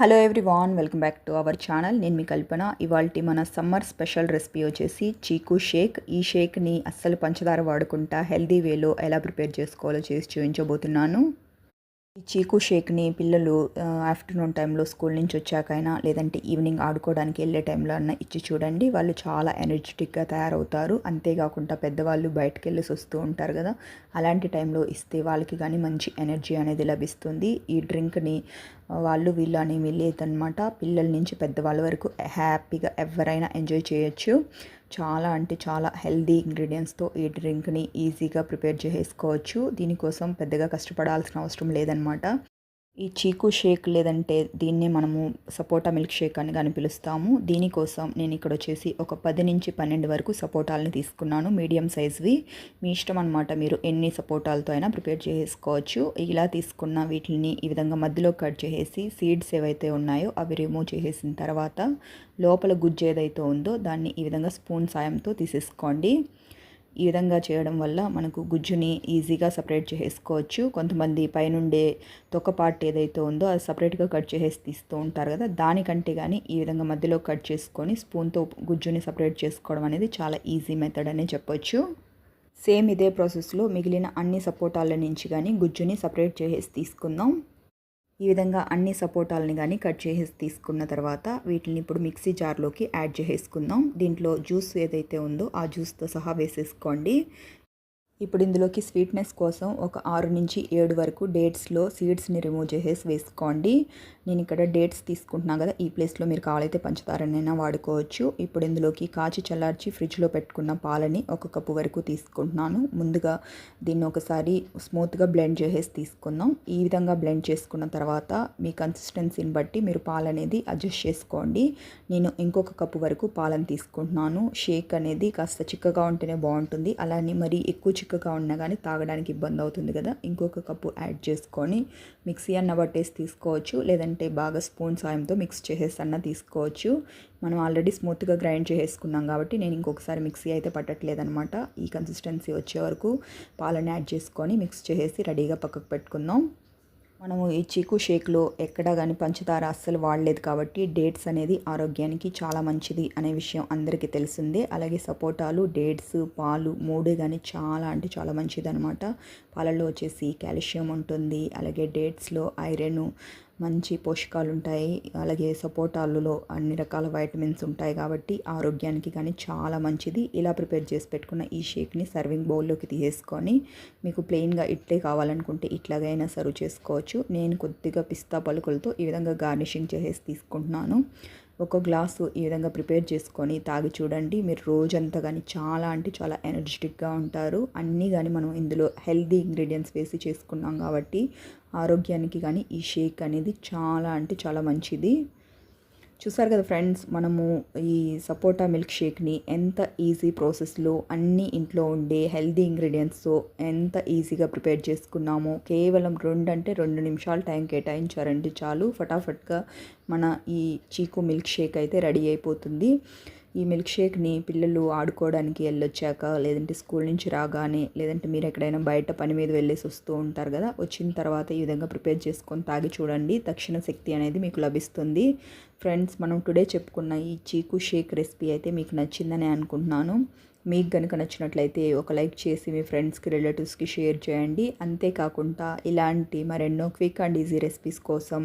Hello everyone welcome back to our channel నేను మీ కల్పన. ఇవాళ మన సమ్మర్ స్పెషల్ రెసిపీ వచ్చేసి చీకు షేక్. ఈ షేక్ని అస్సలు పంచదార వాడుకుంటా హెల్దీ వేలో ఎలా ప్రిపేర్ చేసుకోవాలో చేసి చూపించబోతున్నాను. ఈ చీకు షేక్ని పిల్లలు ఆఫ్టర్నూన్ టైంలో స్కూల్ నుంచి వచ్చాకైనా లేదంటే ఈవినింగ్ ఆడుకోవడానికి వెళ్ళే టైంలో అన్న ఇచ్చి చూడండి. వాళ్ళు చాలా ఎనర్జెటిక్గా తయారవుతారు. అంతేకాకుండా పెద్దవాళ్ళు బయటకు వెళ్ళేసి వస్తూ ఉంటారు కదా. అలాంటి టైంలో ఇస్తే వాళ్ళకి కానీ మంచి ఎనర్జీ అనేది లభిస్తుంది. ఈ డ్రింక్ని వాళ్ళు వీళ్ళు అని వెళ్ళేదన్నమాట పిల్లల నుంచి పెద్దవాళ్ళ వరకు హ్యాపీగా ఎవరైనా ఎంజాయ్ చేయొచ్చు. చాలా అంటే చాలా హెల్దీ ఇంగ్రీడియంట్స్తో ఈ డ్రింక్ని ఈజీగా ప్రిపేర్ చేసుకోవచ్చు దీనికోసం పెద్దగా కష్టపడాల్సిన అవసరం లేదనమాట ఈ చీకు షేక్ లేదంటే దీన్నే మనము సపోటా మిల్క్ షేక్ అని కానీ పిలుస్తాము. దీనికోసం నేను ఇక్కడ వచ్చేసి ఒక పది నుంచి పన్నెండు వరకు సపోటాలని తీసుకున్నాను. మీడియం సైజ్వి. మీ ఇష్టం అనమాట మీరు ఎన్ని సపోటాలతో అయినా ప్రిపేర్ చేసుకోవచ్చు. ఇలా తీసుకున్న వీటిని ఈ విధంగా మధ్యలో కట్ చేసేసి సీడ్స్ ఏవైతే ఉన్నాయో అవి రిమూవ్ చేసేసిన తర్వాత లోపల గుజ్జు ఏదైతే ఉందో దాన్ని ఈ విధంగా స్పూన్ సాయంతో తీసేసుకోండి. ఈ విధంగా చేయడం వల్ల మనకు గుజ్జుని ఈజీగా సపరేట్ చేసుకోవచ్చు కొంతమంది పైనుండే తొక్క పార్ట్ ఏదైతే ఉందో అది సపరేట్గా కట్ చేసేసి తీస్తూ ఉంటారు కదా. దానికంటే కానీ ఈ విధంగా మధ్యలో కట్ చేసుకొని స్పూన్తో గుజ్జుని సపరేట్ చేసుకోవడం అనేది చాలా ఈజీ మెథడ్ అనే చెప్పొచ్చు. సేమ్ ఇదే ప్రాసెస్లో మిగిలిన అన్ని సపోటాల నుంచి కానీ గుజ్జుని సపరేట్ చేసేసి తీసుకుందాం. ఈ విధంగా అన్ని సపోటాలని కానీ కట్ చేసేసి తీసుకున్న తర్వాత వీటిని ఇప్పుడు మిక్సీ జార్లోకి యాడ్ చేసేసుకుందాం. దీంట్లో జ్యూస్ ఏదైతే ఉందో ఆ జ్యూస్తో సహా వేసేసుకోండి. ఇప్పుడు ఇందులోకి స్వీట్నెస్ కోసం ఒక ఆరు నుంచి ఏడు వరకు డేట్స్లో సీడ్స్ని రిమూవ్ చేసేసి వేసుకోండి. నేను ఇక్కడ డేట్స్ తీసుకుంటున్నాను కదా ఈ ప్లేస్లో మీరు కావాలైతే పంచదారనైనా వాడుకోవచ్చు. ఇప్పుడు ఇందులోకి కాచి చల్లార్చి ఫ్రిడ్జ్లో పెట్టుకున్న పాలని ఒక కప్పు వరకు తీసుకుంటున్నాను. ముందుగా దీన్ని ఒకసారి స్మూత్గా బ్లెండ్ చేసేసి తీసుకుందాం. ఈ విధంగా బ్లెండ్ చేసుకున్న తర్వాత మీ కన్సిస్టెన్సీని బట్టి మీరు పాలు అనేది అడ్జస్ట్ చేసుకోండి. నేను ఇంకొక కప్పు వరకు పాలను తీసుకుంటున్నాను. షేక్ అనేది కాస్త చిక్కగా ఉంటేనే బాగుంటుంది. అలానే మరి ఎక్కువ చిక్కగా ఉన్నా కానీ తాగడానికి ఇబ్బంది అవుతుంది కదా. ఇంకొక కప్పు యాడ్ చేసుకొని మిక్సీ అన్న పట్టేసి తీసుకోవచ్చు. లేదంటే బాగా స్పూన్ సాయంతో మిక్స్ చేసేసి అన్న తీసుకోవచ్చు. మనం ఆల్రెడీ స్మూత్గా గ్రైండ్ చేసుకున్నాం కాబట్టి నేను ఇంకొకసారి మిక్సీ అయితే పట్టట్లేదనమాట ఈ కన్సిస్టెన్సీ వచ్చే వరకు పాలను యాడ్ చేసుకొని మిక్స్ చేసేసి రెడీగా పక్కకు పెట్టుకుందాం. మనము ఈ చీకు షేక్లో ఎక్కడా కానీ పంచదార అస్సలు వాడలేదు కాబట్టి డేట్స్ అనేది ఆరోగ్యానికి చాలా మంచిది అనే విషయం అందరికీ తెలిసిందే. అలాగే సపోటాలు డేట్స్ పాలు మూడు కానీ చాలా అంటే చాలా మంచిది అనమాట పాలల్లో వచ్చేసి కాల్షియం ఉంటుంది అలాగే డేట్స్లో ఐరన్ మంచి పోషకాలు ఉంటాయి అలాగే సపోటాలలో అన్ని రకాల వైటమిన్స్ ఉంటాయి కాబట్టి ఆరోగ్యానికి కానీ చాలా మంచిది. ఇలా ప్రిపేర్ చేసి పెట్టుకున్న ఈ షేక్ని సర్వింగ్ బౌల్లోకి తీసేసుకొని మీకు ప్లెయిన్గా ఇట్లే కావాలనుకుంటే ఇట్లాగైనా సర్వ్ చేసుకోవచ్చు. నేను కొద్దిగా పిస్తా పలుకులతో ఈ విధంగా గార్నిషింగ్ చేసేసి తీసుకుంటున్నాను. ఒక గ్లాసు ఈ విధంగా ప్రిపేర్ చేసుకొని తాగి చూడండి. మీరు రోజంతా కానీ చాలా అంటే చాలా ఎనర్జెటిక్గా ఉంటారు. అన్నీ కానీ మనం ఇందులో హెల్దీ ఇంగ్రీడియంట్స్ వేసి చేసుకున్నాం కాబట్టి ఆరోగ్యానికి కానీ ఈ షేక్ అనేది చాలా అంటే చాలా మంచిది. చూసారు కదా ఫ్రెండ్స్ మనము ఈ సపోటా మిల్క్ షేక్ని ఎంత ఈజీ ప్రాసెస్లో అన్ని ఇంట్లో ఉండే హెల్దీ ఇంగ్రీడియంట్స్తో ఎంత ఈజీగా ప్రిపేర్ చేసుకున్నామో కేవలం రెండు అంటే రెండు నిమిషాలు టైం కేటాయించారండి చాలు. ఫటాఫట్గా మన ఈ చీకు మిల్క్ షేక్ అయితే రెడీ అయిపోతుంది. ఈ మిల్క్ షేక్ని పిల్లలు ఆడుకోవడానికి వెళ్ళొచ్చాక లేదంటే స్కూల్ నుంచి రాగానే లేదంటే మీరు ఎక్కడైనా బయట పని మీద వెళ్ళేసి వస్తూ ఉంటారు కదా వచ్చిన తర్వాత ఈ విధంగా ప్రిపేర్ చేసుకొని తాగి చూడండి. తక్షణ శక్తి అనేది మీకు లభిస్తుంది. ఫ్రెండ్స్ మనం టుడే చెప్పుకున్న ఈ చీకు షేక్ రెసిపీ అయితే మీకు నచ్చిందని అనుకుంటున్నాను. మీకు కనుక నచ్చినట్లయితే ఒక లైక్ చేసి మీ ఫ్రెండ్స్కి రిలేటివ్స్కి షేర్ చేయండి. అంతేకాకుండా ఇలాంటి మరెన్నో క్విక్ అండ్ ఈజీ రెసిపీస్ కోసం